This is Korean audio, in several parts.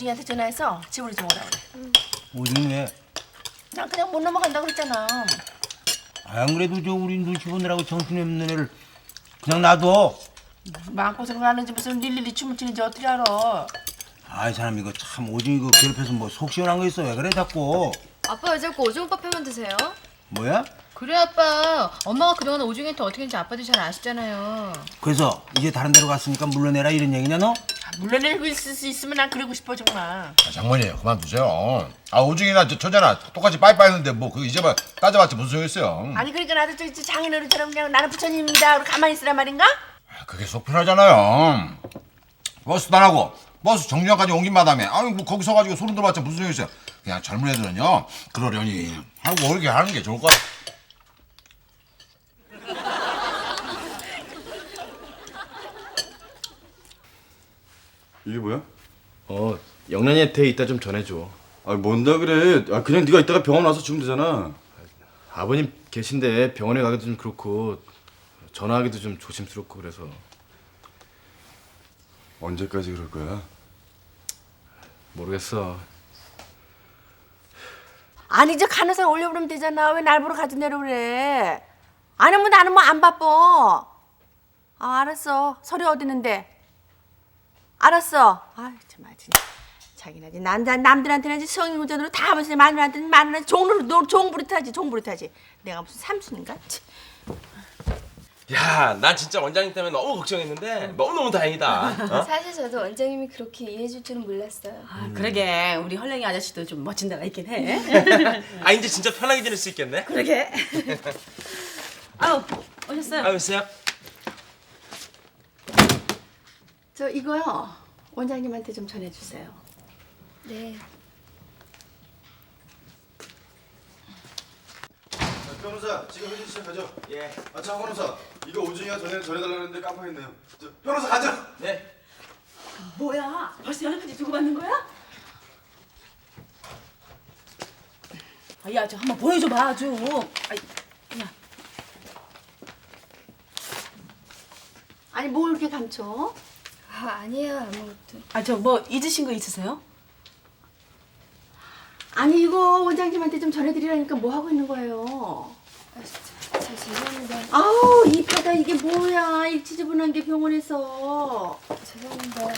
오중이한테 전화해서 집으로 좀 오라 그래. 오징이 왜? 난 그냥 못 넘어간다고 그랬잖아. 안 그래도 저 우리 눈치 보느라고 정신이 없는 애를 그냥 놔둬. 마음고생을 하는지 무슨 릴릴리 춤을 추는지 어떻게 알아. 아이 사람 이거 참 오징이 그 괴롭혀서 뭐 속 시원한 거 있어 왜 그래 자꾸 아빠 왜 자꾸 오징어밥 해만 드세요? 뭐야? 그래 아빠 엄마가 그동안 오징이한테 어떻게 했는지 아빠도 잘 아시잖아요 그래서 이제 다른 데로 갔으니까 물러내라 이런 얘기냐 너? 아, 물러내고 있을 수 있으면 난 그러고 싶어 정말. 아, 장모님 그만두세요. 아 오중이나 저 처자나 똑같이 빠이빠이 했는데 뭐 그 이제 봐 따져봤자 무슨 소용 있어요. 아니 그러니까 나도 저, 저 장인어른처럼 그냥 나는 부처님입니다. 그리고 가만히 있으란 말인가? 아, 그게 속 편하잖아요. 버스도 안 하고 버스 정류장까지 옮긴 마당에 아니 뭐 거기 서가지고 소름 돋아봤자 무슨 소용 있어요. 그냥 젊은 애들은요 그러려니 하고 이렇게 하는 게 좋을 것 같아요. 이게 뭐야? 어, 영란이한테 이따 좀 전해줘. 아 뭔다 그래? 아 그냥 네가 이따가 병원 와서 주면 되잖아. 아버님 계신데 병원에 가기도 좀 그렇고 전화하기도 좀 조심스럽고 그래서 언제까지 그럴 거야? 모르겠어. 아니 저 간호사 올려보면 되잖아. 왜 날 보러 가지 내려 그래? 뭐 나는 뭐 안 바빠. 아 알았어. 서류 어디 있는데? 알았어. 아 정말 진짜. 자기나 지 남, 남들한테는 이제 성인 운전으로 다 하면서 마누라한테는 마누라 종로 종부리타지 종부리타지. 내가 무슨 삼순인가? 치. 야, 난 진짜 원장님 때문에 너무 걱정했는데 너무 너무 다행이다. 어? 사실 저도 원장님이 그렇게 이해해 줄 줄은 몰랐어요. 아, 그러게 우리 헐랭이 아저씨도 좀 멋진 데가 있긴 해. 아, 이제 진짜 편하게 지낼 수 있겠네. 그러게. 아우 오셨어요? 아, 글쎄요. 저 이거요. 원장님한테 좀 전해주세요. 네. 변호사 지금 회의 시작하죠? 예. 아참 변호사 이거 오중이가 전에 전해달라는데 깜빡했네요. 저, 변호사 가자. 네. 뭐야? 벌써 연애편지 주고 받는 거야? 아, 야, 저 한번 보여줘봐 아주. 아이, 야, 아니 뭘 이렇게 감춰? 아, 아니에요, 아무것도. 아, 저 뭐 잊으신 거 있으세요? 아니 이거 원장님한테 좀 전해드리라니까 뭐 하고 있는 거예요? 아, 저, 저 죄송합니다. 아우 이 바다 이게 뭐야? 이 지저분한 게 병원에서. 죄송합니다.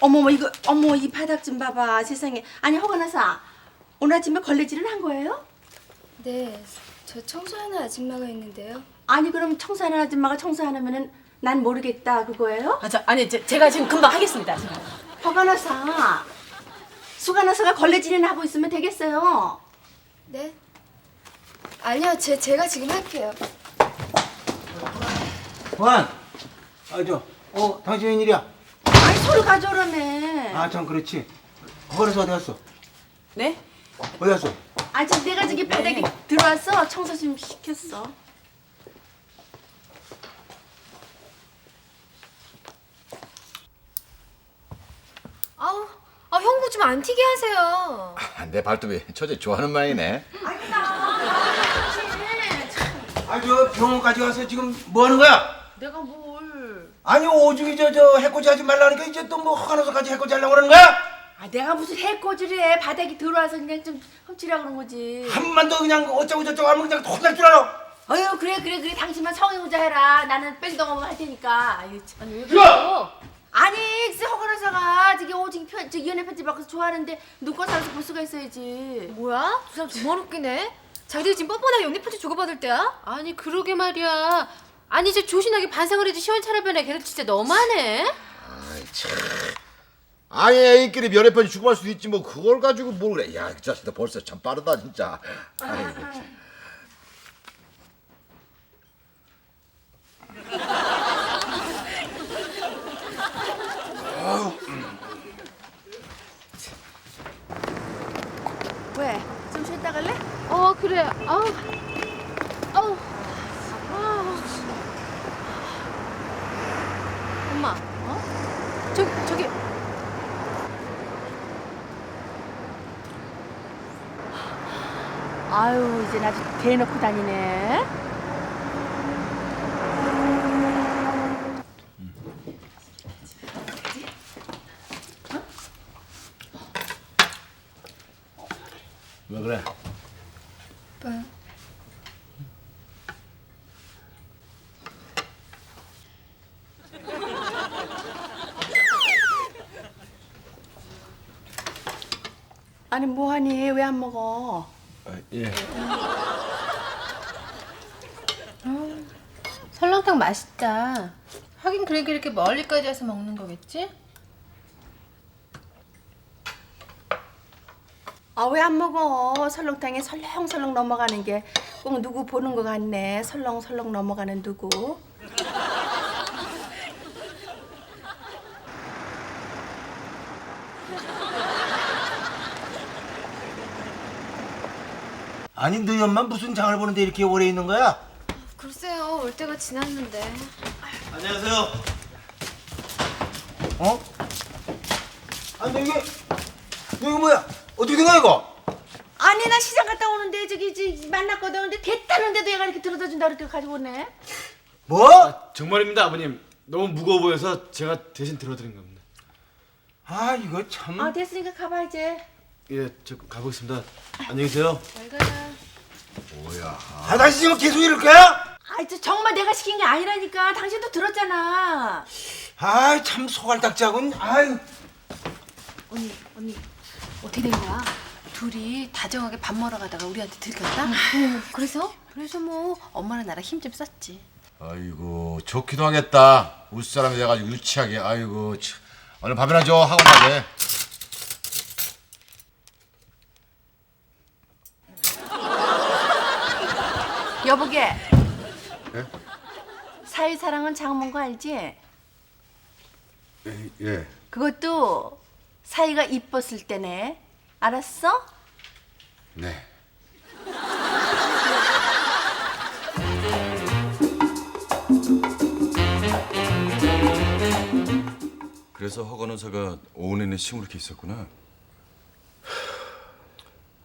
어머머 이거 어머 이 바닥 좀 봐봐 세상에. 아니 허가나사 오늘 아침에 걸레질을 한 거예요? 네, 저 청소하는 아줌마가 있는데요. 아니 그럼 청소하는 아줌마가 청소 안 하면은 난 모르겠다 그거예요? 아, 저 아니 제, 제가 지금 금방 하겠습니다. 제가. 허가나사 수가나사가 걸레질이나 하고 있으면 되겠어요. 네? 아니요, 제, 제가 지금 할게요. 보안. 아 저 어 당신 웬일이야? 아니 서류 가져오라며. 아 참 그렇지. 거기서 어디 갔어? 네? 어디 갔어? 아 지금 내가 저기 바닥에 들어와서 청소 좀 시켰어. 아우, 아, 형부 좀 안 튀게 하세요. 아, 내 발톱이 처제 좋아하는 모양이네. 아저 병원까지 가서 지금 뭐 하는 거야? 내가 뭘? 아니 오중이 저 저 해코지 하지 말라니까 이제 또 뭐 허가나서까지 해코지 하려고 그러는 거야? 아 내가 무슨 해코지를 해 바닥에 들어와서 그냥 좀 훔치라 그런 거지. 한만 더 그냥 어쩌고 저쩌고 하면 그냥 혼날 줄 알아. 어휴 그래 그래 그래 당신만 성의고자 해라. 나는 뺑덩어만 할 테니까. 아유 참. 왜 그래요? 아니 글쎄 허가나사가 저기 오직 편, 저 연애 편지 받고서 좋아하는데 눈꽃 사서 볼 수가 있어야지. 뭐야? 두 사람 정말 웃기네. 자기들 지금 뻔뻔하게 연애 편지 주고받을 때야? 아니 그러게 말이야 아니 이제 조신하게 반성을 해도 시원찮으려면 걔도 진짜 너무하네 아이 참. 아니 애인끼리 면회편지 주고받을 수도 있지 뭐 그걸 가지고 뭘 그래. 야이 자식들 벌써 참 빠르다 진짜. 아이고. 왜? 좀 쉬었다 갈래? 어 그래. 아우 아우 아우 엄마 어? 저, 저기. 아유 이제 아주 대놓고 다니네. 아니 뭐하니 왜 안 먹어? 예. 설렁탕 맛있다. 하긴 그러게 이렇게 멀리까지 와서 먹는 거겠지? 아 왜 안 먹어? 설렁탕에 설렁설렁 넘어가는 게 꼭 누구 보는 것 같네. 설렁설렁 넘어가는 누구? 아니 너희 엄마 무슨 장을 보는데 이렇게 오래 있는 거야? 글쎄요, 올 때가 지났는데. 안녕하세요. 어? 아니 너 이게 너 이거 뭐야? 어떻게 된 거야 이거? 아니 나 시장 갔다 오는데 저기 저, 만났거든. 근데 됐다는데도 얘가 이렇게 들어다 준다 그렇게 가지고 오네. 뭐? 정말입니다, 아버님. 너무 무거워 보여서 제가 대신 들어드린 겁니다. 아 이거 참. 아 됐으니까 가봐야지. 예, 저 가보겠습니다. 안녕히 계세요. 잘 가라. 아 다시 지금 계속 이럴 거야? 아이 저 정말 내가 시킨 게 아니라니까. 당신도 들었잖아. 아 참 소갈딱지하군. 아유. 언니, 언니. 어떻게 된 거야? 둘이 다정하게 밥 먹으러 가다가 우리한테 들켰다? 그래서? 그래서 뭐 엄마랑 나랑 힘 좀 썼지. 아이고 좋기도 하겠다. 웃사람이 돼가지고 유치하게. 아이고 참. 얼른 밥이나 줘 학원 가게. 여보게. 사위사랑은 장모인 거 알지? 예. 그것도 사이가 이뻤을 때네. 알았어? 네. 그래서 허건원사가 오후 내내 시무룩해 있었구나.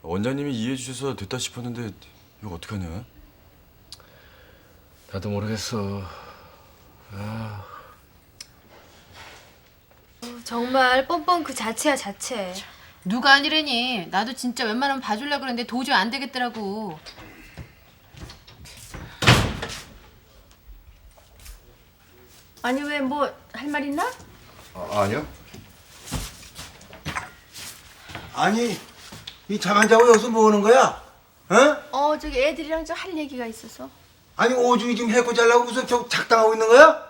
원장님이 이해해 주셔서 됐다 싶었는데 이거 어떡하냐? 나도 모르겠어. 정말 뻔뻔 그 자체야 자체. 누가 아니래니? 나도 진짜 웬만하면 봐주려고 그랬는데 도저히 안 되겠더라고. 아니 왜 뭐 할 말 있나? 아, 아니요. 아니 이 잠 안 자고 여기서 뭐 하는 거야? 어? 어 저기 애들이랑 저할 얘기가 있어서. 아니 오중이 지금 해코 잘라고 무슨 저 작당하고 있는 거야?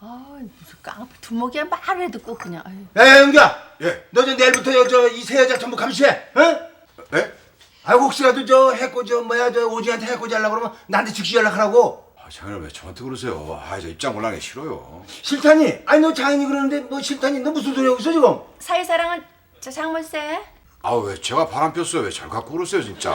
아 무슨 깡패 두목이야 말을 해도 꼭 그냥. 아유. 야야 영규야. 예. 너 저 내일부터 저이 세 여자 전부 감시해. 어? 네? 아 혹시라도 저 해코 저 뭐야 저 오중이한테 해코 잘라 그러면 나한테 즉시 연락하라고. 아, 장인을 왜 저한테 그러세요? 아, 저 입장 곤란해 싫어요. 싫다니? 아니 너 장인이 그러는데 뭐 싫다니? 너 무슨 소리 하고 있어 지금? 사위사랑은 저 장물세. 아, 왜 제가 바람 폈어요? 왜잘 갖고 그러세요, 진짜?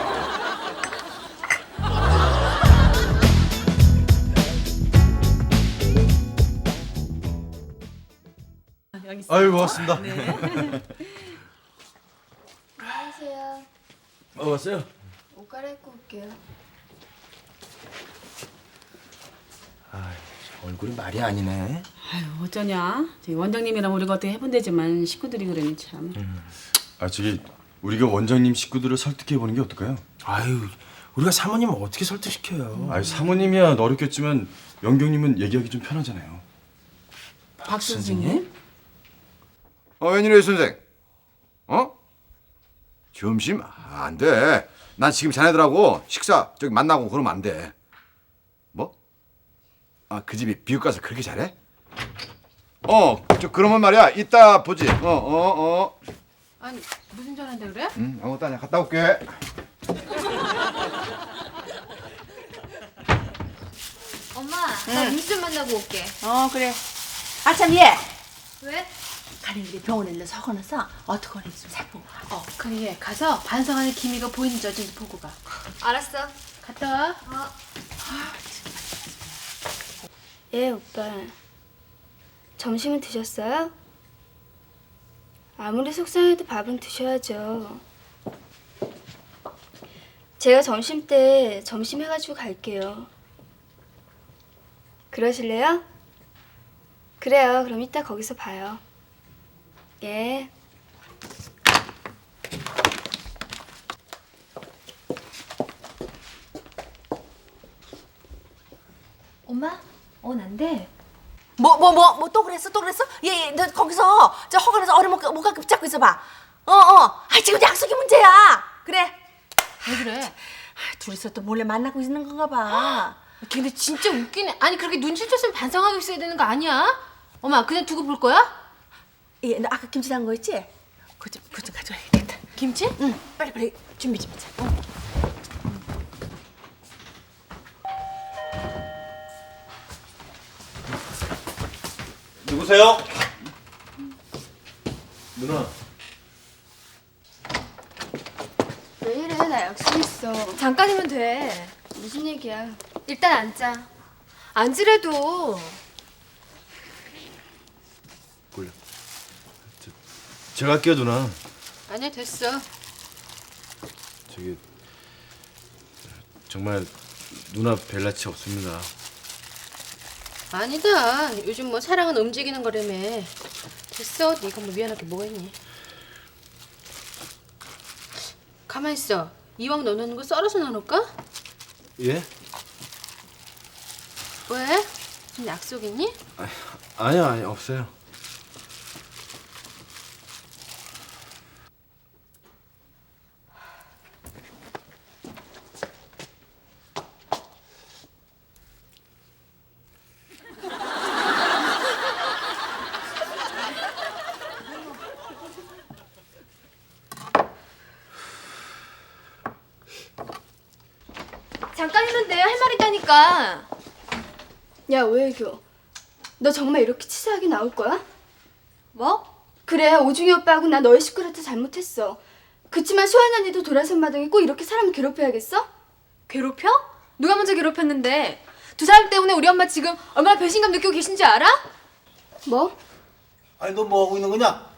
아유, 고맙습니다. 안녕하세요. 어, 왔어요? 옷 갈아입고 올게요. 얼굴이 말이 아니네. 아유 어쩌냐? 저희 원장님이랑 우리가 어떻게 해본 데지만 식구들이 그러니 참. 아 저기 우리가 원장님 식구들을 설득해 보는 게 어떨까요? 아유, 우리가 사모님 어떻게 설득시켜요? 아니 사모님이야 어렵겠지만 영경님은 얘기하기 좀 편하잖아요. 박 선생님? 어, 웬일이에요, 선생? 어? 점심? 아, 안 돼. 난 지금 자네들하고 식사 저기 만나고 그러면 안 돼. 뭐? 아, 그 집이 비육 가서 그렇게 잘해? 어, 저 그러면 말이야. 이따 보지. 어, 어, 어. 아니 무슨 전화인데 그래? 응, 아무것도 아니야. 갔다 올게. 엄마, 나 민수 좀 만나고 올게. 어 그래. 아참 얘. 왜? 가는 길에 병원에 일러서 허거나서 어떻게 하는지 좀 살펴봐. 어 그래 가서 반성 안에 기미가 보이는지 어쩐지 보고 가. 알았어. 갔다 와. 어. 예, 오빠. 점심은 드셨어요? 아무리 속상해도 밥은 드셔야죠. 제가 점심 때 점심 해가지고 갈게요. 그러실래요? 그래요. 그럼 이따 거기서 봐요. 예. 엄마, 어, 안 돼. 뭐 뭐 뭐 뭐 또 그랬어 또 그랬어? 얘, 얘너 거기서 저 허가나서 얼음 못, 못 가게 붙잡고 있어봐. 어, 어. 아, 지금 약속이 문제야. 그래. 왜 그래? 둘이서 또 몰래 만나고 있는 건가 봐. 근데 진짜 웃기네. 아니 그렇게 눈치 챘으면 반성하고 있어야 되는 거 아니야? 엄마 그냥 두고 볼 거야? 예, 너 아까 김치 담은 거 있지? 그거 좀, 그거 좀 가져와야겠다. 김치? 응, 빨리 빨리 준비 좀 하자. 어. 누구세요? 누나. 왜 이래? 나 약속 있어. 잠깐이면 돼. 무슨 얘기야? 일단 앉자. 앉으래도. 몰라. 저, 제가 할게요 누나. 아니야 됐어. 저기 정말 누나 벨라치 없습니다. 아니다. 요즘 뭐 사랑은 움직이는 거라며. 됐어. 네가 뭐 미안할 게 뭐가 있니? 가만 있어. 이왕 넣어놓는 거 썰어서 넣어놓을까? 예? 왜? 무슨 약속 있니? 아니요 아니 없어요. 잠깐이면 돼. 할말 있다니까. 야, 오해교. 너 정말 이렇게 치사하게 나올 거야? 뭐? 그래, 오중이 오빠하고 나 너의 식구한테 잘못했어. 그치만 소연 언니도 돌아선 마당에 꼭 이렇게 사람을 괴롭혀야겠어? 괴롭혀? 누가 먼저 괴롭혔는데? 두 사람 때문에 우리 엄마 지금 얼마나 배신감 느끼고 계신지 알아? 뭐? 아니 너 뭐 하고 있는 거냐?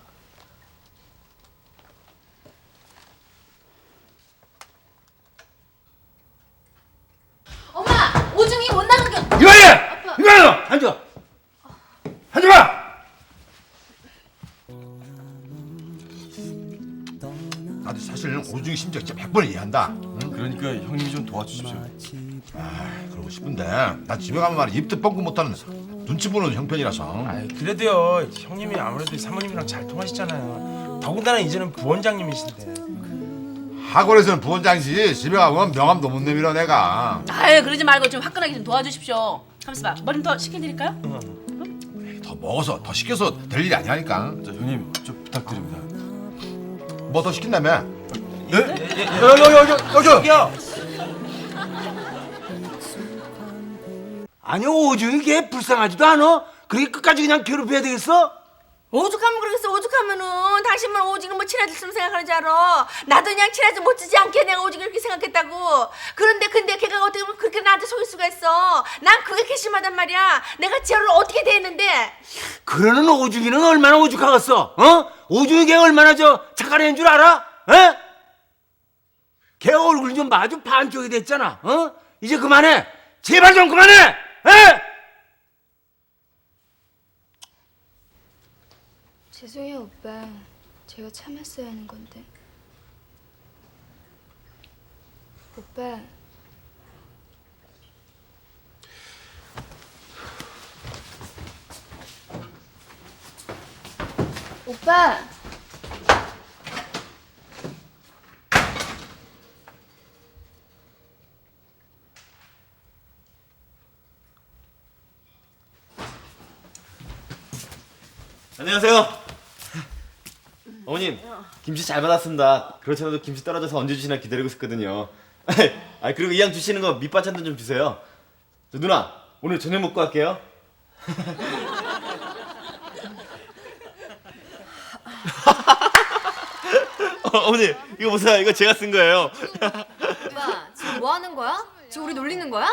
중이 심정 진짜 100번 이해한다. 응? 그러니까 형님이 좀 도와주십시오. 아, 그러고 싶은데 나 집에 가면 말이야 입도 뻥긋 못하는 눈치 보는 형편이라서. 아이, 그래도요 형님이 아무래도 사모님이랑 잘 통하시잖아요. 더군다나 이제는 부원장님이신데. 학원에서는 부원장이지 집에 가면 명함도 못 내밀어 내가. 아유 그러지 말고 좀 화끈하게 좀 도와주십시오. 잠시만 머리 더 시켜드릴까요? 더 먹어서 더 시켜서 될 일이 아니라니까. 자, 형님 좀 부탁드립니다. 뭐 더 시킨다며? 예? 여기 여기 여기 여기 여기요! 아니 오중이 걔 불쌍하지도 않아? 그렇게 끝까지 그냥 괴롭혀야 되겠어? 오죽하면 그러겠어 오죽하면은 당신만 오죽을 뭐 친해졌으면 생각하는 줄 알아 나도 그냥 친해지 못지지 않게 내가 오죽 이렇게 생각했다고 그런데 근데 걔가 어떻게 보면 그렇게 나한테 속일 수가 있어 난 그게 괘씸하단 말이야 내가 지혜를 어떻게 대했는데 그러는 오중이는 얼마나 오죽하겠어? 어? 오중이 걔 얼마나 저 착한 애인 줄 알아? 에? 걔 얼굴 좀 마주 반쪽이 됐잖아. 어? 이제 그만해. 제발 좀 그만해. 에? 죄송해요, 오빠. 제가 참았어야 하는 건데. 오빠. 오빠. 안녕하세요. 어머님 김치 잘 받았습니다. 그렇지 않아도 김치 떨어져서 언제 주시나 기다리고 있었거든요. 아 그리고 이왕 주시는 거 밑반찬도 좀 주세요. 저 누나 오늘 저녁 먹고 갈게요. 어, 어머니 이거 보세요. 이거 제가 쓴 거예요. 오빠, 지금 뭐 하는 거야? 지금 우리 놀리는 거야?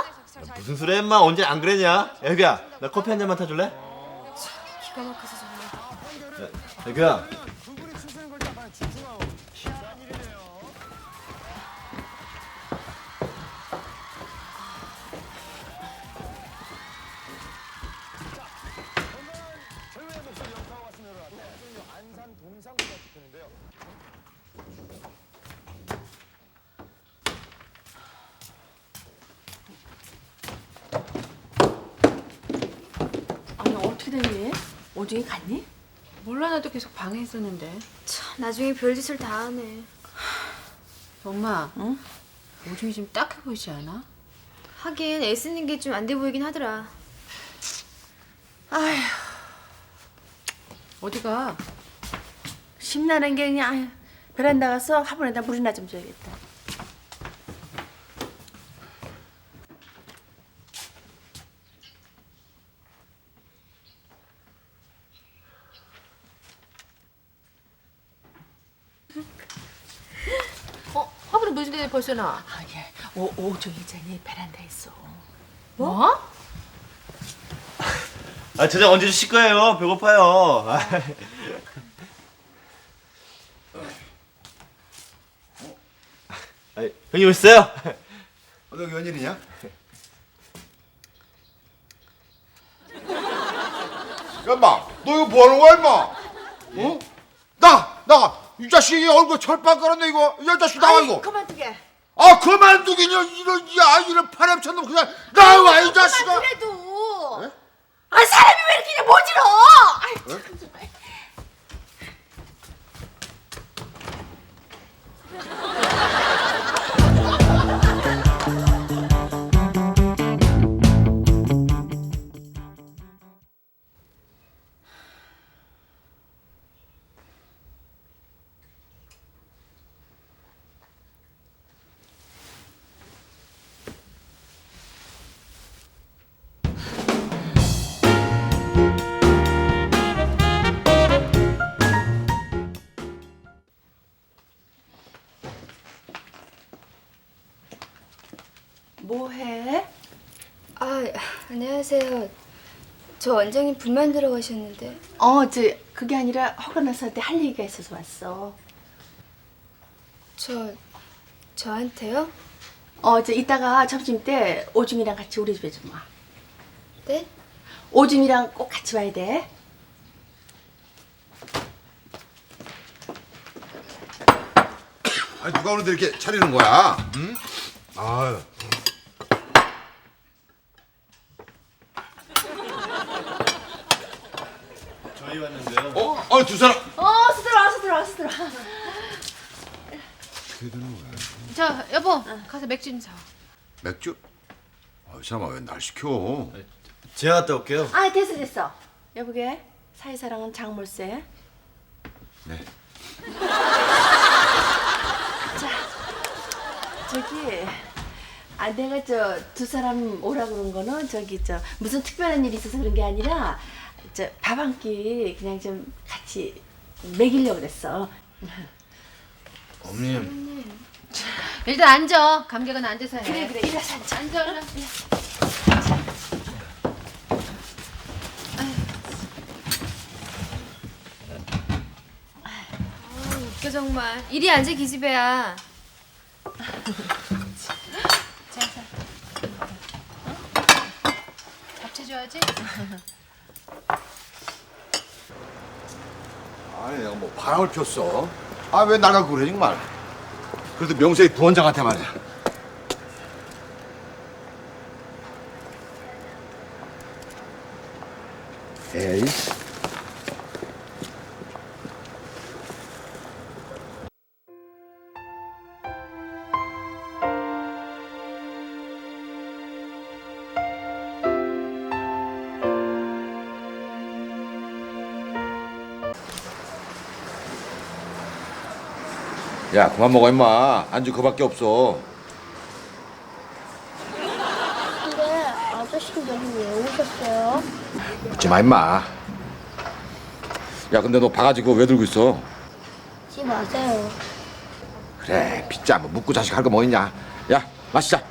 무슨 소리야 임마 언제 안 그랬냐? 애기야 나 커피 한 잔만 타줄래? 기가 막혀서 애기야 아니 어떻게 됐니? 오중이 갔니? 몰라 나도 계속 방에 있었는데. 참 나중에 별짓을 다 하네. 엄마, 응? 오중이 좀 딱해 보이지 않아? 하긴 애쓰는 게 좀 안 돼 보이긴 하더라. 아휴 어디가? 심나는 게 그냥 아휴, 베란다 가서 화분에다 물이나 좀 줘야겠다. 어, 화분에 나? 아 예, 오 오종 이장이 베란다에 있어. 뭐? 아 저녁 언제 주실 거예요? 배고파요. 아, 아, 형님 오셨어요? 어, 너 웬일이냐? 야, 인마, 너 이거 뭐 하는 거야, 인마? 어? 나, 나, 이 자식이 얼굴 철판 깔았네, 이거. 이 자식 나와, 이거. 그만두게. 아, 그만두기냐, 이런, 야, 이런 파렴쳤 놈, 그냥 나와, 이 자식아. 그래도 아 사람이 왜 이렇게 그냥 모질어? 아이, 참 정말. 안녕하세요. 저 원장님 불만 들어가셨는데. 어, 저 그게 아니라 허가나서한테 할 얘기가 있어서 왔어. 저 저한테요? 어, 저 이따가 점심 때 오줌이랑 같이 우리 집에 좀 와. 네? 오줌이랑 꼭 같이 와야 돼. 아니, 누가 오는데 이렇게 차리는 거야? 응? 아유. 저희 왔는데요. 어, 어, 두 사람. 어, 스들어, 스들어, 스들어. 저 여보, 가서 맥주 좀 사. 맥주? 아, 이 사람아, 왜 날 시켜? 제가 갔다 올게요. 아, 됐어, 됐어. 여보게, 사이사랑은 장물세. 네. 저기, 아, 내가 저 두 사람 오라 그런 거는 저기 저 무슨 특별한 일이 있어서 그런 게 아니라 저 밥 한 끼 그냥 좀 같이 먹이려고 그랬어. 어머님. 일단 앉아. 감격은 앉아서 해. 그래, 그래, 일어서 앉아. 앉아, 얼른. 웃겨 정말. 이리 앉아 기집애야. 자, 자. 어? 잡채 줘야지. 아니, 내가 뭐 바람을 폈어. 아, 왜 나가 그래, 정말. 그래도 명세의 부원장한테 말이야. 에이. 야, 그만 먹어, 임마. 안주 그밖에 없어. 근데 아저씨는 여기 왜 오셨어요? 묻지 마, 임마. 야, 근데 너 바가지 그거 왜 들고 있어? 지 마세요. 그래, 빗자 뭐 묻고 자식 할 거 뭐 있냐? 야, 마시자.